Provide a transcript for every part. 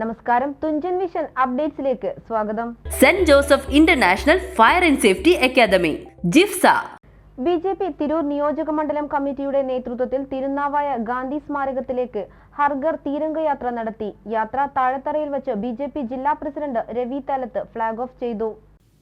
നമസ്കാരം. തുഞ്ചൻ വിഷൻ അപ്ഡേറ്റ്സിലേക്ക് സ്വാഗതം. Saint Joseph international fire and safety academy JIFSA. B J P Tirur നിയോജക മണ്ഡലം കമ്മിറ്റിയുടെ നേതൃത്വത്തിൽ തിരുനാവായ ഗാന്ധി സ്മാരകത്തിലേക്ക് ഹർഗർ തീരംഗയാത്ര നടത്തി. യാത്ര താഴത്തറയിൽ വെച്ച് ബി ജെ പി ജില്ലാ president Ravi Thalath flag off ചെയ്തു.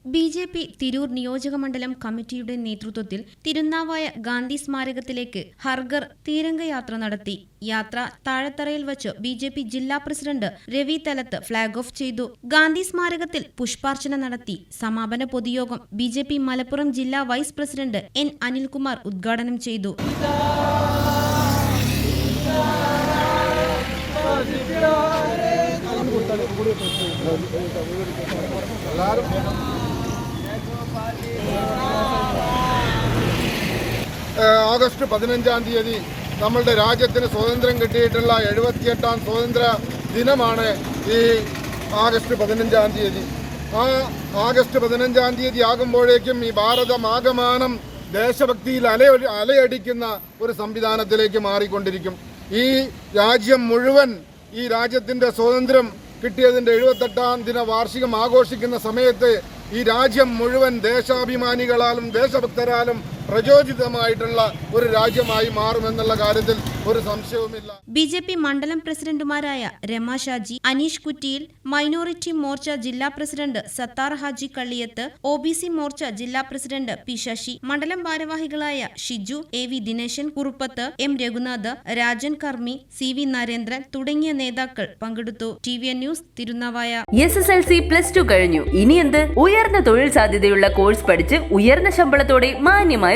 ബി ജെ പി തിരൂർ നിയോജകമണ്ഡലം കമ്മിറ്റിയുടെ നേതൃത്വത്തിൽ തിരുനാവായ ഗാന്ധി സ്മാരകത്തിലേക്ക് ഹർഗർ തീരംഗയാത്ര നടത്തി. യാത്ര താഴത്തറയിൽ വച്ച് ബി ജെ പി ജില്ലാ president Ravi Thalath flag off ചെയ്തു. ഗാന്ധി സ്മാരകത്തിൽ പുഷ്പാർച്ചന നടത്തി. സമാപന പൊതുയോഗം ബി ജെ പി മലപ്പുറം ജില്ലാ വൈസ് പ്രസിഡന്റ് എൻ അനിൽകുമാർ ഉദ്ഘാടനം ചെയ്തു. ഏഹ് ആഗസ്റ്റ് പതിനഞ്ചാം തീയതി നമ്മളുടെ രാജ്യത്തിന് സ്വാതന്ത്ര്യം കിട്ടിയിട്ടുള്ള എഴുപത്തിയെട്ടാം സ്വാതന്ത്ര്യ ദിനമാണ് ഈ ആഗസ്റ്റ് പതിനഞ്ചാം തീയതി. ആ ആഗസ്റ്റ് പതിനഞ്ചാം തീയതി ആകുമ്പോഴേക്കും ഈ ഭാരതം ആകമാനം ദേശഭക്തിയിൽ അലയൊ അലയടിക്കുന്ന ഒരു സംവിധാനത്തിലേക്ക് മാറിക്കൊണ്ടിരിക്കും. ഈ രാജ്യം മുഴുവൻ ഈ രാജ്യത്തിന്റെ സ്വാതന്ത്ര്യം കിട്ടിയതിന്റെ എഴുപത്തെട്ടാം ദിന വാർഷികം ആഘോഷിക്കുന്ന സമയത്ത് ഈ രാജ്യം മുഴുവൻ ദേശാഭിമാനികളാലും ദേശഭക്തരാലും പ്രചോദിതമായിട്ടുള്ള ഒരു രാജ്യമായി മാറുമെന്നുള്ള കാര്യത്തിൽ ഒരു സംശയവുമില്ല. ബി ജെ പി മണ്ഡലം പ്രസിഡന്റുമാരായ രമ ഷാജി അനീഷ് കുറ്റിയിൽ മൈനോറിറ്റി മോർച്ച ജില്ലാ president Sathar Haji Kalliyath O B C Morcha ജില്ലാ പ്രസിഡന്റ് പി ശശി മണ്ഡലം ഭാരവാഹികളായ Shiju A V Dineshan Kuruppath M Raghunath Rajan Karmi C V Narendran തുടങ്ങിയ നേതാക്കൾ പങ്കെടുത്തു. T V N news Tirunavaya. S S L C plus two കഴിഞ്ഞു. ഇനി എന്ത്? ഉയർന്ന തൊഴിൽ സാധ്യതയുള്ള കോഴ്സ് പഠിച്ച് ഉയർന്ന ശമ്പളത്തോടെ മാന്യമായ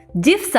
JIFSA